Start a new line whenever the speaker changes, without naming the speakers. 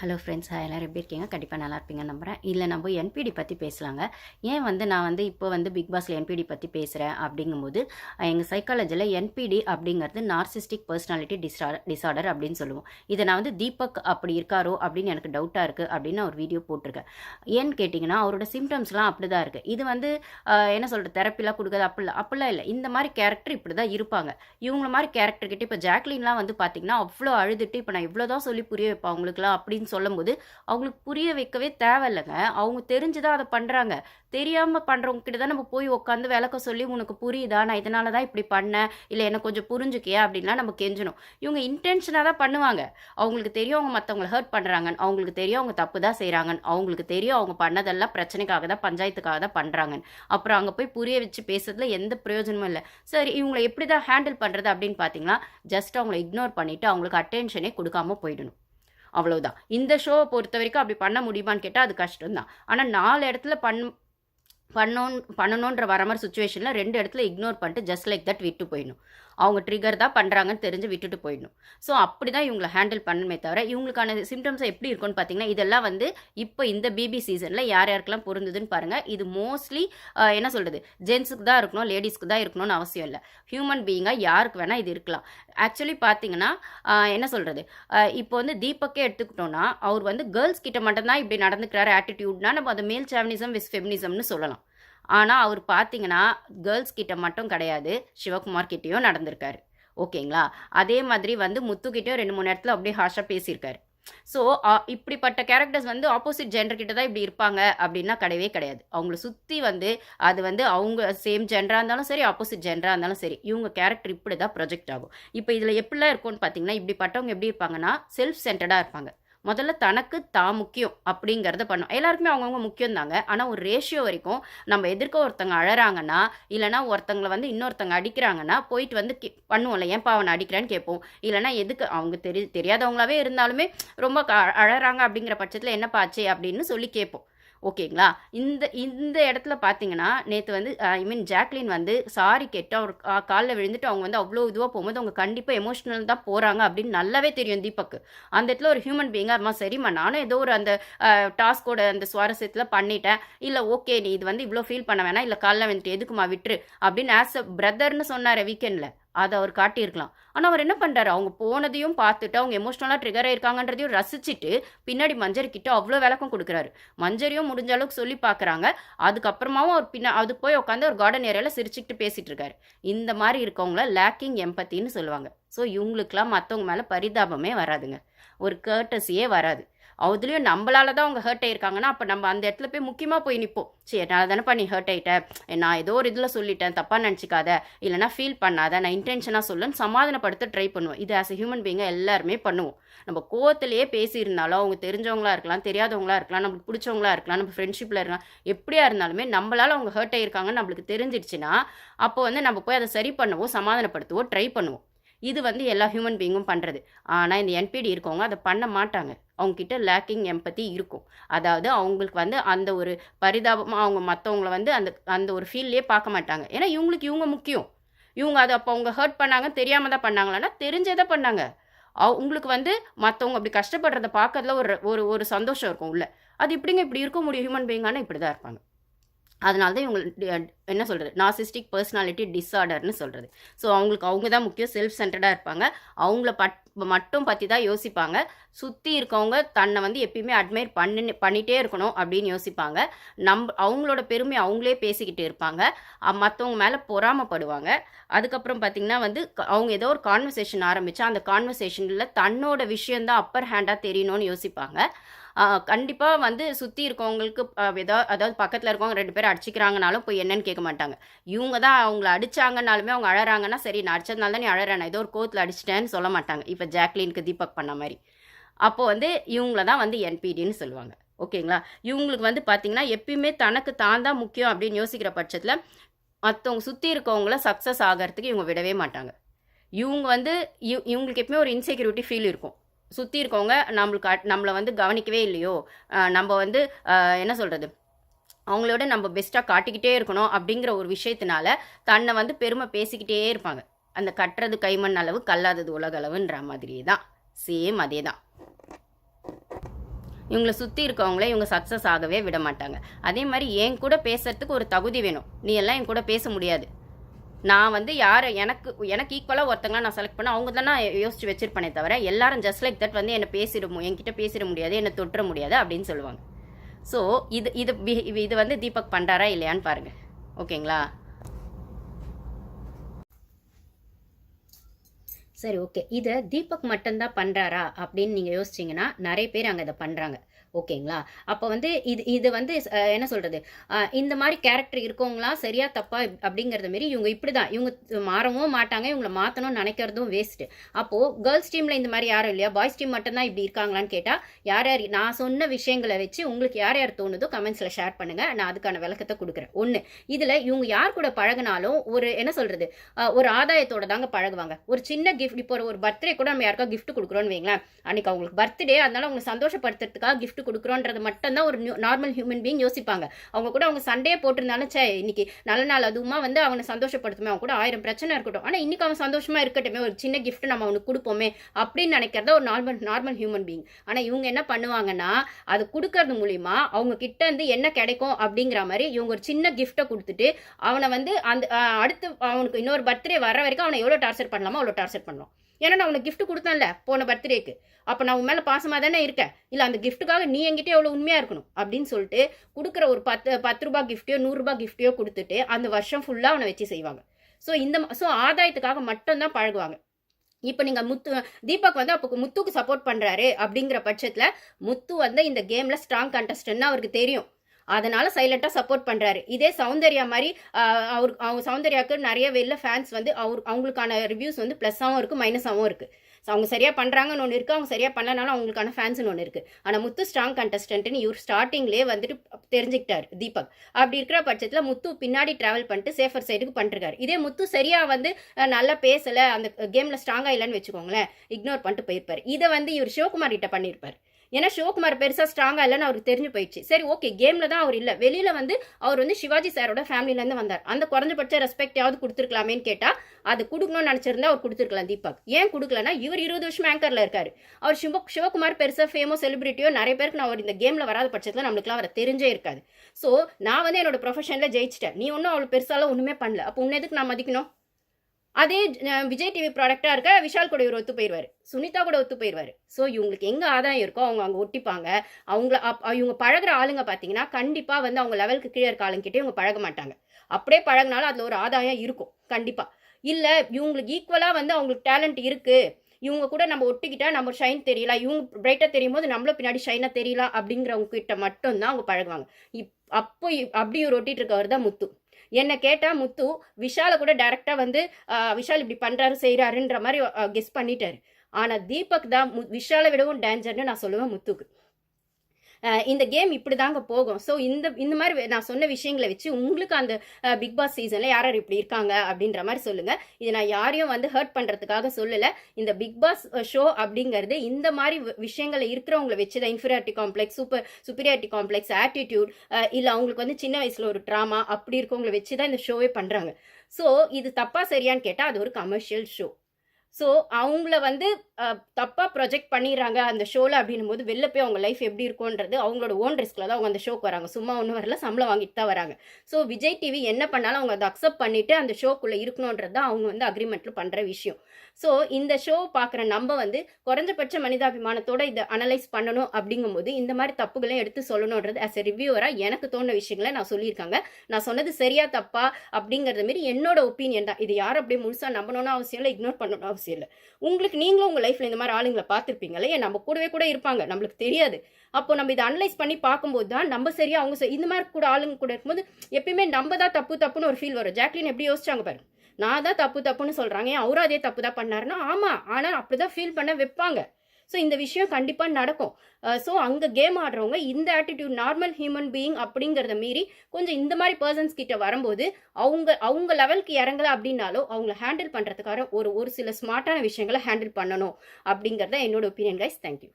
Hello friends எல்லோரும் எப்படி இருக்கீங்க? கண்டிப்பாக நல்லா இருப்பீங்க நம்புகிறேன் இல்லை நம்ம என்பிடி பற்றி பேசலாங்க. ஏன் வந்து நான் வந்து இப்போ வந்து பிக் பாஸில் என்பிடி பற்றி பேசுகிறேன் அப்படிங்கும்போது எங்கள் சைக்காலஜியில் என்பிடி அப்படிங்கிறது நார்சிஸ்டிக் பர்சனாலிட்டி டிஸார்டர் டிஸார்டர் அப்படின்னு சொல்லுவோம். இதை நான் வந்து தீபக் அப்படி இருக்காரோ அப்படின்னு எனக்கு டவுட்டாக இருக்குது அப்படின்னு ஒரு வீடியோ போட்டிருக்கேன். ஏன்னு கேட்டிங்கன்னா அவரோட சிம்டம்ஸ்லாம் அப்படி தான் இருக்குது இது வந்து என்ன சொல்கிறது தெரப்பிலாம் கொடுக்குறது அப்படிலாம் அப்படிலாம் இல்லை. இந்த மாதிரி கேரக்டர் இப்படி தான் இருப்பாங்க. இவங்கள மாதிரி கேரக்டர்கிட்ட இப்போ ஜாக்லின்லாம் வந்து பார்த்திங்கன்னா அவ்வளோ அழுதுட்டு இப்போ நான் இவ்வளோ தான் சொல்லி புரிய வைப்பேன் அவங்களுக்குலாம் அப்படின்னு சொல்லும்போது அவங்களுக்கு புரிய வைக்கவே தேவையில்லைங்க. அவங்க தெரிஞ்சுதான் அதை பண்ணுறாங்க தெரியாமல் பண்ணுறவங்க கிட்ட தான் நம்ம போய் உட்காந்து விளக்க சொல்லி உனக்கு புரியுதா? நான் இதனால தான் இப்படி பண்ணேன். இல்லை எனக்கு கொஞ்சம் புரிஞ்சுக்கியா? அப்படின்லாம் நம்ம கெஞ்சணும் இவங்க இன்டென்ஷனாக தான் பண்ணுவாங்க. அவங்களுக்கு தெரியும் அவங்க மற்றவங்களை ஹர்ட் பண்ணுறாங்கன்னு அவங்களுக்கு தெரியும் அவங்க தப்பு தான் செய்கிறாங்கன்னு அவங்களுக்கு தெரியும் அவங்க பண்ணதெல்லாம் பிரச்சனைக்காக தான் பஞ்சாயத்துக்காக தான் பண்ணுறாங்கன்னு அப்புறம் அங்கே போய் புரிய வச்சு பேசுறதுல எந்த பிரயோஜனமும் இல்லை. சரி இவங்களை எப்படி தான் ஹேண்டில் பண்ணுறது அப்படின்னு பார்த்தீங்கன்னா ஜஸ்ட் அவங்கள இக்னோர் பண்ணிவிட்டு அவங்களுக்கு அட்டென்ஷனே கொடுக்காம போயிடணும். அவ்வளவுதான். இந்த ஷோவை பொறுத்த வரைக்கும் அப்படி பண்ண முடியுமான்னு கேட்டால் அது கஷ்டம்தான். ஆனால் நாலு இடத்துல பண் பண்ணோன் பண்ணணுன்ற வர மாதிரி சுச்சுவேஷனில் ரெண்டு இடத்துல இக்னோர் பண்ணிட்டு ஜஸ்ட் லைக் தட் விட்டு போயிடணும். அவங்க ட்ரிகர் தான் பண்ணுறாங்கன்னு தெரிஞ்சு விட்டுட்டு போயிடணும். ஸோ அப்படி தான் இவங்களை ஹேண்டில் பண்ணணுமே தவிர இவங்களுக்கான சிம்டம்ஸ் எப்படி இருக்கும்னு பார்த்தீங்கன்னா இதெல்லாம் வந்து இப்போ இந்த பிபி சீசனில் யார் யாருக்கெல்லாம் பொருந்ததுன்னு பாருங்கள் இது மோஸ்ட்லி என்ன சொல்கிறது ஜென்ஸுக்கு தான் இருக்கணும் லேடிஸ்க்கு தான் இருக்கணும்னு அவசியம் இல்லை. ஹியூமன் பீயிங்காக யாருக்கு வேணால் இது இருக்கலாம். ஆக்சுவலி பார்த்தீங்கன்னா என்ன சொல்கிறது இப்போ வந்து தீபக்கே எடுத்துக்கிட்டோம்னா அவர் வந்து கேர்ள்ஸ் கிட்ட மட்டும்தான் இப்படி நடந்துக்கிறாரு ஆட்டிடியூட்னா நம்ம அதை மேல் சாவனிசம் விஸ் ஃபெமினிசம்னு சொல்லலாம். ஆனால் அவர் பார்த்தீங்கன்னா கேர்ள்ஸ் கிட்ட மட்டும் கிடையாது சிவகுமார் கிட்டேயும் நடந்திருக்காரு. ஓகேங்களா? அதே மாதிரி வந்து முத்துக்கிட்டேயும் ரெண்டு மூணு இடத்துல அப்படியே ஹாஷாக பேசியிருக்காரு. ஸோ இப்படிப்பட்ட கேரக்டர்ஸ் வந்து ஆப்போசிட் ஜெண்டர் கிட்ட தான் இப்படி இருப்பாங்க அப்படின்னா கிடையவே கிடையாது. அவங்கள சுற்றி வந்து அது வந்து அவங்க சேம் ஜெண்டராக இருந்தாலும் சரி ஆப்போசிட் ஜெண்டராக இருந்தாலும் சரி இவங்க கேரக்டர் இப்படி தான் ப்ரொஜெக்ட் ஆகும். இப்போ இதில் எப்படிலாம் இருக்கும்னு பார்த்தீங்கன்னா இப்படிப்பட்டவங்க எப்படி இருப்பாங்கன்னா செல்ஃப் சென்டர்டாக இருப்பாங்க. முதல்ல தனக்கு தான் முக்கியம் அப்படிங்கிறத பண்ணும் எல்லாருக்குமே அவங்கவுங்க முக்கியம் தாங்க ஆனால் ஒரு ரேஷியோ வரைக்கும் நம்ம எதிர்க்க ஒருத்தங்க அழறாங்கன்னா இல்லைனா ஒருத்தங்களை வந்து இன்னொருத்தங்க அடிக்கிறாங்கன்னா போயிட்டு வந்து கே- பண்ணுவோம்ல ஏன்ப்பா அவனை அடிக்கிறான்னு கேட்போம். இல்லைனா எதுக்கு? அவங்க தெரி தெரியாதவங்களாவே இருந்தாலுமே ரொம்ப க- அழறாங்க அப்படிங்கிற பட்சத்தில் என்னப்பாச்சு அப்படின்னு சொல்லி கேட்போம். ஓகேங்களா? இந்த இந்த இடத்துல பார்த்தீங்கன்னா நேற்று வந்து ஐ மீன் ஜாக்லின் வந்து சாரி கேட்டு அவர் கா- காலில் விழுந்துட்டு அவங்க வந்து அவ்வளோ இதுவாக போகும்போது அவங்க கண்டிப்பாக எமோஷ்னல் தான் போகிறாங்க அப்படின்னு நல்லாவே தெரியும் தீபக்கு. அந்த இடத்துல ஒரு ஹியூமன் பீயிங்காக அம்மா சரிம்மா நானும் ஏதோ ஒரு அந்த டாஸ்கோட அந்த சுவாரஸ்யத்தில் பண்ணிட்டேன். இல்லை ஓகே நீ இது வந்து இவ்வளோ ஃபீல் பண்ண வேணாம். இல்லை காலைல வந்துட்டு எதுக்குமா விட்டுரு அப்படின்னு ஆஸ் அ பிரதர்னு சொன்னார் வீக்கெண்டில் அதை அவர் காட்டியிருக்கலாம். ஆனால் அவர் என்ன பண்ணுறாரு அவங்க போனதையும் பார்த்துட்டு அவங்க எமோஷ்னலாக ட்ரிகர் ஆயிருக்காங்கன்றதையும் ரசிச்சுட்டு பின்னாடி மஞ்சரி கிட்ட அவ்வளோ விளக்கம் கொடுக்குறாரு. மஞ்சரியும் முடிஞ்ச அளவுக்கு சொல்லி பார்க்குறாங்க. அதுக்கப்புறமாவும் அவர் பின்ன அது போய் உட்காந்து ஒரு கார்டன் ஏரியாவில் சிரிச்சுக்கிட்டு பேசிகிட்டு இருக்காரு. இந்த மாதிரி இருக்கவங்கள லேக்கிங் எம்பத்தின்னு சொல்லுவாங்க. ஸோ இவங்களுக்கெல்லாம் மற்றவங்க மேலே பரிதாபமே வராதுங்க. ஒரு கேர்டஸியே வராது. அதுலேயும் நம்மளால தான் அவங்க ஹர்ட் ஆயிருக்காங்கன்னா அப்போ நம்ம அந்த இடத்துல போய் முக்கியமாக போய் நிற்போம் சரி நான் தானேப்பா நீ ஹர்ட் ஆயிட்ட? நான் ஏதோ ஒரு இதில் சொல்லிட்டேன் தப்பாக நினச்சிக்காத. இல்லைனா ஃபீல் பண்ணாத. நான் இன்டென்ஷனாக சொல்லுன்னு சமாதானப்படுத்த ட்ரை பண்ணுவோம். இது ஆஸ் எ ஹியூமன் பீயிங்காக எல்லாருமே பண்ணுவோம். நம்ம கோவத்திலேயே பேசியிருந்தாலும் அவங்க தெரிஞ்சவங்களா இருக்கலாம் தெரியாதவங்களா இருக்கலாம் நம்மளுக்கு பிடிச்சவங்களா இருக்கலாம் நம்ம ஃப்ரெண்ட்ஷிப்பில் இருக்கலாம் எப்படியா இருந்தாலுமே நம்மளால் அவங்க ஹர்ட் ஆயிருக்காங்கன்னு நம்மளுக்கு தெரிஞ்சிடுச்சுன்னா அப்போ வந்து நம்ம போய் அதை சரி பண்ணவோ சமாதானப்படுத்துவோம் ட்ரை பண்ணுவோம். இது வந்து எல்லா ஹியூமன் பீயிங்கும் பண்ணுறது ஆனால் இந்த என்பிடி இருக்கவங்க அதை பண்ண மாட்டாங்க. அவங்கக்கிட்ட லேக்கிங் எம்பத்தி இருக்கும். அதாவது அவங்களுக்கு வந்து அந்த ஒரு பரிதாபமாக அவங்க மற்றவங்கள வந்து அந்த அந்த ஒரு ஃபீல்லே பார்க்க மாட்டாங்க. ஏன்னா இவங்களுக்கு இவங்க முக்கியம். இவங்க அதை அப்போ அவங்க ஹர்ட் பண்ணாங்க தெரியாமல் தான் பண்ணாங்களான்னா தெரிஞ்சதை பண்ணாங்க. அவ- உங்களுக்கு வந்து மற்றவங்க அப்படி கஷ்டப்படுறத பார்க்கறதுல ஒரு ஒரு ஒரு சந்தோஷம் இருக்கும் உள்ள. அது இப்படிங்க இப்படி இருக்க முடியும்? ஹியூமன் பீயிங்கான இப்படி தான் இருப்பாங்க. அதனால தான் இவங்க என்ன சொல்கிறது நாசிஸ்டிக் பர்சனாலிட்டி டிஸார்டர்னு சொல்கிறது ஸோ அவங்களுக்கு அவங்க தான் முக்கியம் செல்ஃப் சென்டர்டாக இருப்பாங்க. அவங்கள பட் மட்டும் பற்றி தான் யோசிப்பாங்க. சுற்றி இருக்கவங்க தன்னை வந்து எப்பயுமே அட்மையர் பண்ணி பண்ணிகிட்டே இருக்கணும் அப்படின்னு யோசிப்பாங்க. நம் அவங்களோட பெருமை அவங்களே பேசிக்கிட்டு இருப்பாங்க. மற்றவங்க மேலே பொறாமப்படுவாங்க. அதுக்கப்புறம் பார்த்திங்கன்னா வந்து க- அவங்க ஏதோ ஒரு கான்வர்சேஷன் ஆரம்பித்தா அந்த கான்வர்சேஷனில் தன்னோட விஷயந்தான் அப்பர் ஹேண்டாக தெரியணும்னு யோசிப்பாங்க. கண்டிப்பாக வந்து சுற்றி இருக்கவங்களுக்கு ஏதாவது அதாவது பக்கத்தில் இருக்கவங்க ரெண்டு பேரும் அடிச்சிக்கிறாங்கனாலும் போய் என்னன்னு கேட்க மாட்டாங்க. இவங்க தான் அவங்கள அடிச்சாங்கனாலுமே அவங்க அழறாங்கன்னா சரி நான் அடிச்சதுனால தான் நீ அழறேன் நான் ஏதோ ஒரு கோத்தில் அடிச்சிட்டேன்னு சொல்ல மாட்டாங்க. இப்போ ஜாக்லினுக்கு தீபக் பண்ண மாதிரி. அப்போ வந்து இவங்கள தான் வந்து என்பிடின்னு சொல்லுவாங்க. ஓகேங்களா? இவங்களுக்கு வந்து பார்த்தீங்கன்னா எப்பயுமே தனக்கு தான் தான் முக்கியம் அப்படின்னு யோசிக்கிற பட்சத்தில் மற்றவங்க சுற்றி இருக்கவங்கள சக்ஸஸ் ஆகிறதுக்கு இவங்க விடவே மாட்டாங்க. இவங்க வந்து இவ் இவங்களுக்கு எப்பவுமே ஒரு இன்செக்யூரிட்டி ஃபீல் இருக்கும். சுற்றி இருக்கவங்க நம்மளுக்கு நம்மளை வந்து கவனிக்கவே இல்லையோ? நம்ம வந்து என்ன சொல்கிறது அவங்களோட நம்ம பெஸ்ட்டாக காட்டிக்கிட்டே இருக்கணும் அப்படிங்கிற ஒரு விஷயத்தினால தன்னை வந்து பெருமை பேசிக்கிட்டே இருப்பாங்க. அந்த கட்டுறது கைமண் அளவு கல்லாதது உலக அளவுன்ற மாதிரி தான். சேம் அதே தான். இவங்களை சுற்றி இருக்கவங்கள இவங்க சக்ஸஸ் ஆகவே விட மாட்டாங்க. அதே மாதிரி என் கூட பேசுறதுக்கு ஒரு தகுதி வேணும். நீ எல்லாம் என் கூட பேச முடியாது. நான் வந்து யார் எனக்கு எனக்கு ஈக்குவலாக ஒருத்தங்க நான் செலக்ட் பண்ண அவங்க தான் நான் யோசிச்சு வச்சிருப்பேனே தவிர எல்லாரும் ஜஸ்ட் லைக் தட் வந்து என்னை பேசிட என்கிட்ட பேசிட முடியாது என்னை தொட்டுற முடியாது அப்படின்னு சொல்லுவாங்க. ஸோ இது இது இது வந்து தீபக் பண்ணுறாரா இல்லையான்னு பாருங்கள் ஓகேங்களா சரி ஓகே. இதை தீபக் மட்டும்தான் பண்ணுறாரா அப்படின்னு நீங்கள் யோசிச்சிங்கன்னா நிறைய பேர் அங்கே இதை பண்ணுறாங்க ஓகேங்களா? அப்போ வந்து இது இது வந்து என்ன சொல்கிறது இந்த மாதிரி கேரக்டர் இருக்கவங்களா சரியா தப்பா அப்படிங்கிறத மாரி இவங்க இப்படி தான் இவங்க மாறவும் மாட்டாங்க இவங்களை மாற்றணும்னு நினைக்கிறதும் வேஸ்ட்டு அப்போது கேர்ள்ஸ் டீமில் இந்த மாதிரி யாரும் இல்லையா? பாய்ஸ் டீம் மட்டும்தான் இப்படி இருக்காங்களான்னு கேட்டால் யார் யார் நான் சொன்ன விஷயங்களை வச்சு உங்களுக்கு யார் யார் தோணுதோ கமெண்ட்ஸில் ஷேர் பண்ணுங்கள் நான் அதுக்கான விளக்கத்தை கொடுக்குறேன். ஒன்று இதில் இவங்க யார் கூட பழகினாலும் ஒரு என்ன சொல்கிறது ஒரு ஆதாயத்தோட தாங்க பழகுவாங்க. ஒரு சின்ன கிஃப்ட் இப்போ ஒரு பர்த்டே கூட நம்ம யாருக்கா கிஃப்ட் கொடுக்குறோன்னு வைங்களேன். அன்னைக்கு அவங்களுக்கு பர்த்டே அதனால அவங்க சந்தோஷப்படுத்துறதுக்காக கிஃப்ட் கொடுக்குறோன்றது மட்டும்தான் ஒரு நார்மல் ஹியூமன் பீங் யோசிப்பாங்க. அவங்க கூட அவங்க சண்டையே போட்டிருந்தாலும் சே இன்னைக்கு நல்ல நாள் அதுவுமா வந்து அவனை சந்தோஷப்படுத்துமே அவன் கூட ஆயிரம் பிரச்சனை இருக்கட்டும். ஆனால் இன்னைக்கு அவன் சந்தோஷமா இருக்கட்டுமே ஒரு சின்ன கிஃப்ட் நம்ம அவனுக்கு கொடுப்போமே அப்படின்னு நினைக்கிறத ஒரு நார்மல் நார்மல் ஹியூமன் பீங் ஆனால் இவங்க என்ன பண்ணுவாங்கன்னா அது கொடுக்கறது மூலிமா அவங்க கிட்ட இருந்து என்ன கிடைக்கும் அப்படிங்கிற மாதிரி இவங்க ஒரு சின்ன கிஃப்ட்டை கொடுத்துட்டு அவனை வந்து அந்த அடுத்து அவனுக்கு இன்னொரு பர்த்டே வர வரைக்கும் அவனை எவ்வளோ டார்ச்சர் பண்ணலாமோ அவ்வளோ டார்ச்சர் பண்ணலாம். ஏன்னா நான் உனக்கு கிஃப்ட் கொடுத்தேன்ல போன பர்த்டேக்கு அப்போ நான் உன் மேலே பாசமாக தானே இருக்கேன். இல்லை அந்த கிஃப்ட்டுக்காக நீ என்கிட்ட எவ்வளோ உண்மையாக இருக்கணும்? அப்படின்னு சொல்லிட்டு கொடுக்குற ஒரு பத்து பத்து ரூபா கிஃப்ட்டையோ நூறுரூபா கிஃப்ட்டையோ கொடுத்துட்டு அந்த வருஷம் ஃபுல்லாக அவனை வச்சு செய்வாங்க. ஸோ இந்த ஸோ ஆதாயத்துக்காக மட்டும்தான் பழகுவாங்க. இப்போ நீங்கள் முத்து தீபக் வந்து அப்போ முத்துக்கு சப்போர்ட் பண்ணுறாரு அப்படிங்கிற பட்சத்தில் முத்து வந்து இந்த கேமில் ஸ்ட்ராங் கண்டஸ்டன்ட்னு அவருக்கு தெரியும். அதனால சைலண்டாக சப்போர்ட் பண்ணுறாரு இதே சௌந்தர்யா மாதிரி அவர் அவங்க சௌந்தர்யாவுக்கு நிறைய வெளில ஃபேன்ஸ் வந்து அவர் அவங்களுக்கான ரிவ்யூஸ் வந்து ப்ளஸ்ஸாகவும் இருக்குது மைனஸாகவும் இருக்குது ஸோ அவங்க சரியாக பண்ணுறாங்கன்னு ஒன்று இருக்குது அவங்க சரியாக பண்ணலனாலும் அவங்களுக்கான ஃபேன்ஸ்னு ஒன்று இருக்குது ஆனால் முத்து ஸ்ட்ராங் கண்டஸ்டன்ட்னு இவர் ஸ்டார்டிங்லேயே வந்துட்டு தெரிஞ்சுக்கிட்டார் தீபக். அப்படி இருக்கிற பட்சத்தில் முத்து பின்னாடி ட்ராவல் பண்ணிட்டு சேஃபர் சைடுக்கு பண்ணிருக்காரு. இதே முத்து சரியாக வந்து நல்லா பேசலை அந்த கேமில் ஸ்ட்ராங்காக இல்லைன்னு வச்சுக்கோங்களேன் இக்னோர் பண்ணிட்டு போயிருப்பார். இதை வந்து இவர் சிவகுமார் கிட்ட பண்ணியிருப்பார் ஏன்னா சிவகுமார் பெருசாக ஸ்ட்ராங்காக இல்லைன்னு அவருக்கு தெரிஞ்சு போயிடுச்சு. சரி ஓகே கேமில் தான் அவர் இல்லை. வெளியில் வந்து அவர் வந்து சிவாஜி சாரோட ஃபேமிலியிலேருந்து வந்தார். அந்த குறைஞ்சபட்ச ரெஸ்பெக்டாவது கொடுத்துருக்கலாமேன்னு கேட்டால் அது கொடுக்கணும்னு நினச்சிருந்தா அவர் கொடுத்துருக்கலாம் தீபக். ஏன் கொடுக்கலன்னா இவர் இருபது வருஷம் ஆங்கரில் இருக்கார். அவர் சிவ சிவகுமார் பெருசாக ஃபேமஸ் செலிபிரிட்டியோ நிறைய பேருக்கு நான் அவர் இந்த கேமில் வராத பட்சத்தில் நம்மளுக்குலாம் அவரை தெரிஞ்சே இருக்காது. ஸோ நான் வந்து என்னோட ப்ரொஃபஷனில் ஜெயிச்சிட்டேன். நீ ஒன்றும் அவ்வளோ பெருசாலாம் ஒன்றுமே பண்ணல. அப்போ உன்ன எதுக்கு நான் மதிக்கணும்? அதே விஜய் டிவி ப்ராடக்டாக இருக்க விஷால் கூட இவர் ஒத்து போயிடுவார் சுனிதா கூட ஒத்து போயிடுவார் ஸோ இவங்களுக்கு எங்கே ஆதாயம் இருக்கோ அவங்க அங்கே ஒட்டிப்பாங்க. அவங்கள அப் இவங்க பழகுற ஆளுங்க பார்த்தீங்கன்னா கண்டிப்பாக வந்து அவங்க லெவலுக்கு கீழே இருக்க ஆளுங்கிட்டே இவங்க பழக மாட்டாங்க. அப்படியே பழகினாலும் அதில் ஒரு ஆதாயம் இருக்கும். கண்டிப்பாக இல்லை இவங்களுக்கு ஈக்குவலாக வந்து அவங்களுக்கு டேலண்ட் இருக்குது இவங்க கூட நம்ம ஒட்டிக்கிட்டா நம்ம ஷைன் தெரியல. இவங்க பிரைட்டாக தெரியும் போது நம்மளும் பின்னாடி ஷைனாக தெரியல அப்படிங்கிறவங்க கிட்ட மட்டும்தான் அவங்க பழகுவாங்க. இப் அப்போ அப்படி ஒரு ஒட்டிட்டு இருக்கவர் தான் முத்து. என்னை கேட்டால் முத்து விஷாலை கூட டைரெக்டாக வந்து விஷால் இப்படி பண்ணுறாரு செய்கிறாருன்ற மாதிரி கெஸ் பண்ணிட்டாரு. ஆனால் தீபக் தான் மு விஷாலை விடவும் டேஞ்சர்னு நான் சொல்லுவேன் முத்துக்கு. இந்த கேம் இப்படி தாங்க போகும். ஸோ இந்த இந்த மாதிரி நான் சொன்ன விஷயங்களை வச்சு உங்களுக்கு அந்த பிக் பாஸ் சீசனில் யார் யார் இப்படி இருக்காங்க அப்படின்ற மாதிரி சொல்லுங்கள் இது நான் யாரையும் வந்து ஹர்ட் பண்ணுறதுக்காக சொல்லலை. இந்த பிக் பாஸ் ஷோ அப்படிங்கிறது இந்த மாதிரி வி- விஷயங்களை இருக்கிறவங்கள வச்சு தான் inferiority complex super superiority complex attitude இல்லை அவங்களுக்கு வந்து சின்ன வயசில் ஒரு ட்ராமா அப்படி இருக்கவங்கள வச்சு தான் இந்த ஷோவே பண்ணுறாங்க ஸோ இது தப்பா சரியான்னு கேட்டால் அது ஒரு கமர்ஷியல் ஷோ ஸோ அவங்கள வந்து தப்பாக ப்ரொஜெக்ட் பண்ணிடுறாங்க அந்த ஷோவில் அப்படின்னும் போது வெளில போய் அவங்க லைஃப் எப்படி இருக்கும்ன்றது அவங்களோட ஓன் ரிஸ்கில் தான் அவங்க அந்த ஷோக்கு வராங்க. சும்மா ஒன்றும் வரல சம்பளம் வாங்கிட்டு தான் வராங்க. ஸோ விஜய் டிவி என்ன பண்ணாலும் அவங்க அதை அக்செப்ட் பண்ணிவிட்டு அந்த ஷோக்குள்ளே இருக்கணுன்றது தான் அவங்க வந்து அக்ரிமெண்ட்டில் பண்ணுற விஷயம். ஸோ இந்த ஷோ பார்க்குற நம்ம வந்து குறைஞ்சபட்ச மனிதாபிமானத்தோட இதை அனலைஸ் பண்ணணும் அப்படிங்கும்போது இந்த மாதிரி தப்புகளையும் எடுத்து சொல்லணுன்றது ஆஸ் எ ரிவ்யூவராக எனக்கு தோணுன விஷயங்களை நான் சொல்லியிருக்காங்க. நான் சொன்னது சரியா தப்பா அப்படிங்கிறத மாரி என்னோட ஒப்பீனியன் தான். இது யாரும் அப்படியே முழுசாக நம்பணும்னு அவசியம் இல்லை இக்னோர் பண்ணணும்னு அவசியம் இல்லை. உங்களுக்கு நீங்களும் உங்கள் லைஃப்பில் இந்த மாதிரி ஆளுங்களை பார்த்துருப்பீங்களே நம்ம கூடவே கூட இருப்பாங்க. நம்மளுக்கு தெரியாது. அப்போ நம்ம இதை அனலைஸ் பண்ணி பார்க்கும்போது தான் நம்ம சரியா அவங்க இந்த மாதிரி கூட ஆளுங்க கூட இருக்கும்போது எப்பயுமே நம்ம தான் தப்பு தப்புன்னு ஒரு ஃபீல் வரும். ஜாக்லின் எப்படி யோசிச்சாங்க பாரு? நான் தான் தப்பு தப்புன்னு சொல்கிறாங்க ஏன் அவரும் அதே தப்பு தான் பண்ணாருன்னா ஆமாம் ஆனால் அப்படி தான் ஃபீல் பண்ண வைப்பாங்க. ஸோ இந்த விஷயம் கண்டிப்பாக நடக்கும். ஸோ அங்கே கேம் ஆடுறவங்க இந்த ஆட்டிடியூட் நார்மல் ஹியூமன் பீயிங் அப்படிங்கிறத மீறி கொஞ்சம் இந்த மாதிரி பர்சன்ஸ் கிட்ட வரும்போது அவங்க அவங்க லெவலுக்கு இறங்கல அப்படின்னாலும் அவங்கள ஹேண்டில் பண்ணுறதுக்காக ஒரு ஒரு சில ஸ்மார்ட்டான விஷயங்களை ஹேண்டில் பண்ணணும் அப்படிங்கிறத என்னோட ஒப்பீனியன் கைஸ் தேங்க்யூ